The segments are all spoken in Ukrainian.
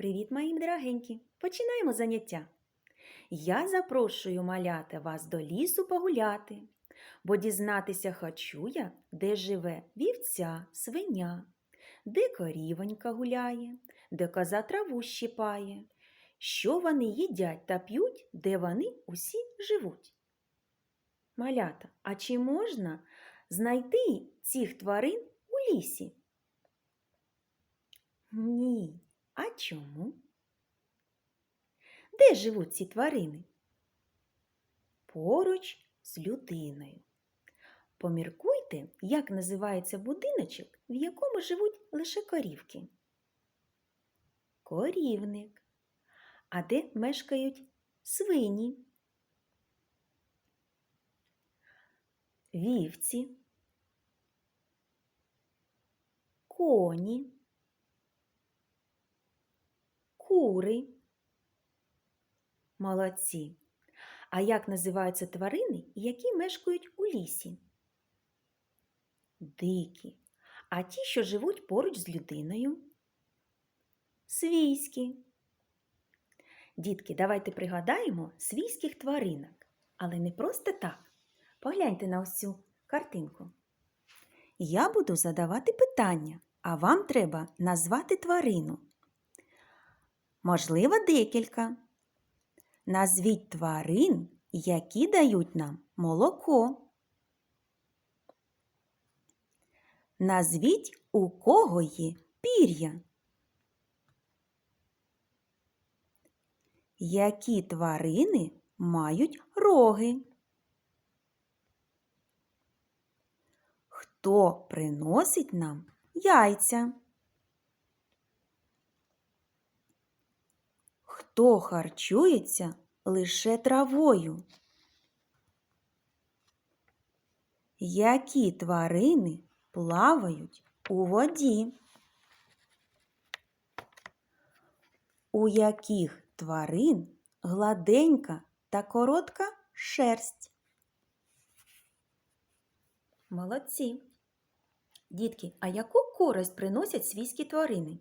Привіт, мої дорогенькі! Починаємо заняття. Я запрошую малята вас до лісу погуляти, бо дізнатися хочу я, де живе вівця, свиня, де корівонька гуляє, де коза траву щипає, що вони їдять та п'ють, де вони усі живуть. Малята, а чи можна знайти цих тварин у лісі? Ні. А чому? Де живуть ці тварини? Поруч з людиною. Поміркуйте, як називається будиночок, в якому живуть лише корівки. Корівник. А де мешкають свині? Вівці. Коні. Кури. Молодці. А як називаються тварини, які мешкають у лісі? Дикі. А ті, що живуть поруч з людиною? Свійські. Дітки, давайте пригадаємо свійських тваринок. Але не просто так. Погляньте на ось цю картинку. Я буду задавати питання, а вам треба назвати тварину. Можливо, декілька. Назвіть тварин, які дають нам молоко. Назвіть, у кого є пір'я. Які тварини мають роги? Хто приносить нам яйця? Хто харчується лише травою? Які тварини плавають у воді? У яких тварин гладенька та коротка шерсть? Молодці. Дітки, а яку користь приносять свійські тварини?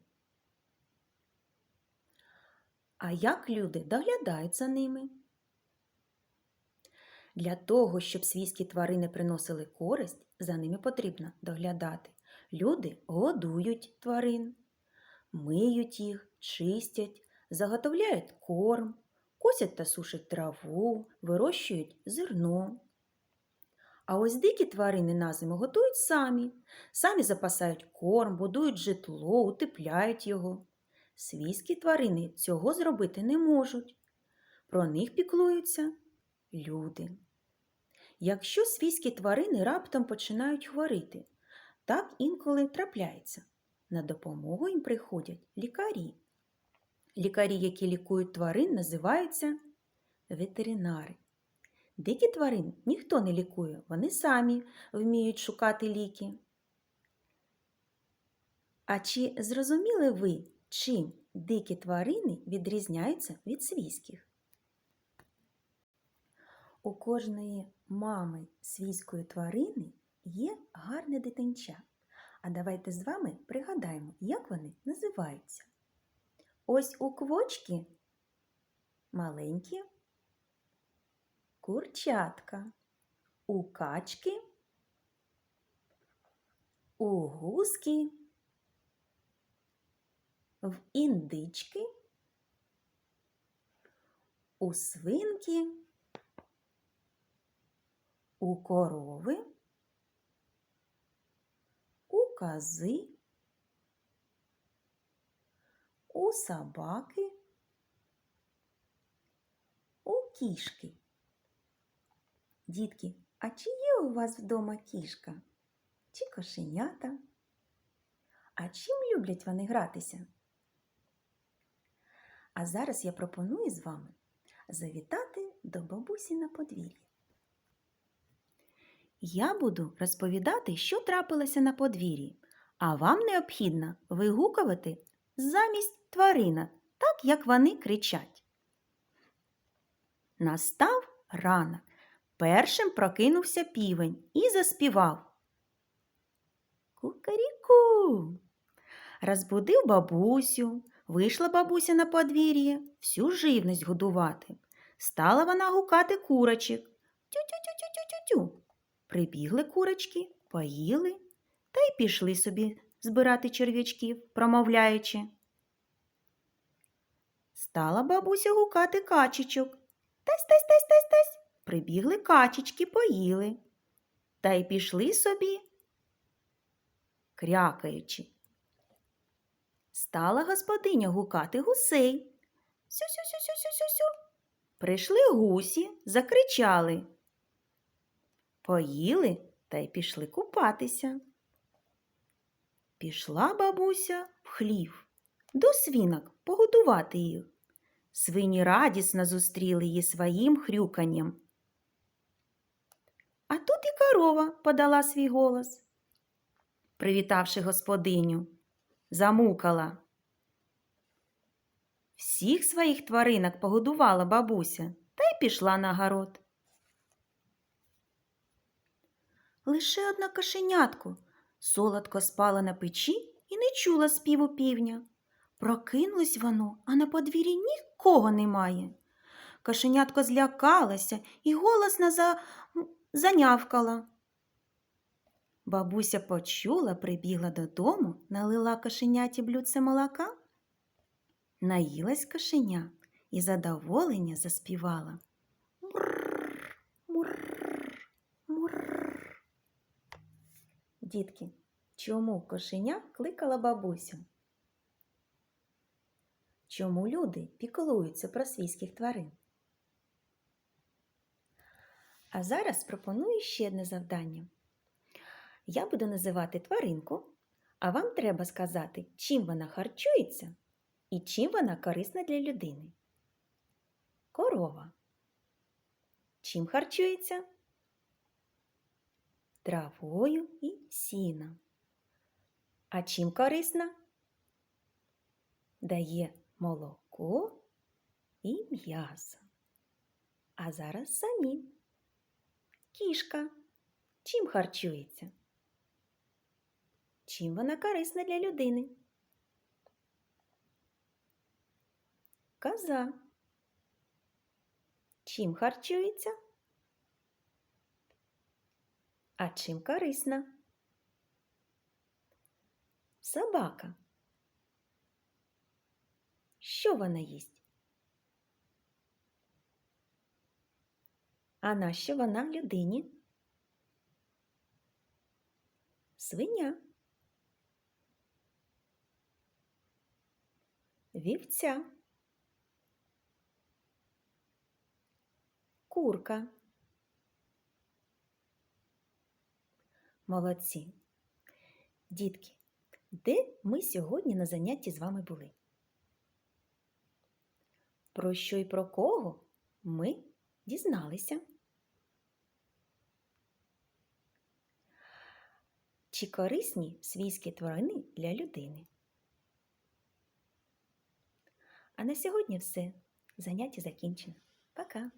А як люди доглядають за ними? Для того, щоб свійські тварини приносили користь, за ними потрібно доглядати. Люди годують тварин, миють їх, чистять, заготовляють корм, косять та сушать траву, вирощують зерно. А ось дикі тварини на зиму готують самі, самі запасають корм, будують житло, утепляють його. Свійські тварини цього зробити не можуть. Про них піклуються люди. Якщо свійські тварини раптом починають хворіти, так інколи трапляється. На допомогу їм приходять лікарі. Лікарі, які лікують тварин, називаються ветеринари. Дикі тварин ніхто не лікує, вони самі вміють шукати ліки. А чи зрозуміли ви, чим дикі тварини відрізняються від свійських? У кожної мами свійської тварини є гарне дитинча. А давайте з вами пригадаємо, як вони називаються. Ось у квочки маленькі курчатка, у качки, у гуски, в індички, у свинки, у корови, у кози, у собаки, у кішки. Дітки, а чи є у вас вдома кішка? Чи кошенята? А чим люблять вони гратися? А зараз я пропоную з вами завітати до бабусі на подвір'я. Я буду розповідати, що трапилося на подвір'ї, а вам необхідно вигукувати замість тваринок, так як вони кричать. Настав ранок. Першим прокинувся півень і заспівав. Кукаріку. Розбудив бабусю, Вийшла бабуся на подвір'я всю живність годувати. Стала вона гукати курочок. Тю-тю-тю-тю-тю-тю. Прибігли курочки, поїли та й пішли собі збирати черв'ячків, промовляючи. Стала бабуся гукати качечок. Тась, тась, тась, тась, тась. Прибігли качечки, поїли. Та й пішли собі, крякаючи. Стала господиня гукати гусей. Сю-сю-сю-сю-сю-сю. Прийшли гусі, закричали. Поїли та й пішли купатися. Пішла бабуся в хлів до свінок погодувати їх. Свині радісно зустріли її своїм хрюканням. А тут і корова подала свій голос. Привітавши господиню, замукала. Всіх своїх тваринок погодувала бабуся та й пішла на город. Лише одна кошенятко солодко спала на печі і не чула співу півня. Прокинулось воно, а на подвір'ї нікого немає. Кошенятко злякалася і голосно за... занявкала. Бабуся почула, прибігла додому, налила кошеняті блюдце молока. Наїлась кошеня і задоволення заспівала. Мурр, мурр, мурр. Дітки, чому кошеня кликала бабусю? Чому люди піклуються про свійських тварин? А зараз пропоную ще одне завдання. Я буду називати тваринку, а вам треба сказати, чим вона харчується і чим вона корисна для людини. Корова. Чим харчується? Травою і сіном. А чим корисна? Дає молоко і м'ясо. А зараз самі. Кішка. Чим харчується? Чим вона корисна для людини? Коза. Чим харчується? А чим корисна? Собака. Що вона їсть? А на що вона людині? Свиня. Вівця. Курка. Молодці. Дітки, де ми сьогодні на занятті з вами були? Про що і про кого ми дізналися? Чи корисні свійські тварини для людини? А на сьогодні все. Заняття закінчено. Пока!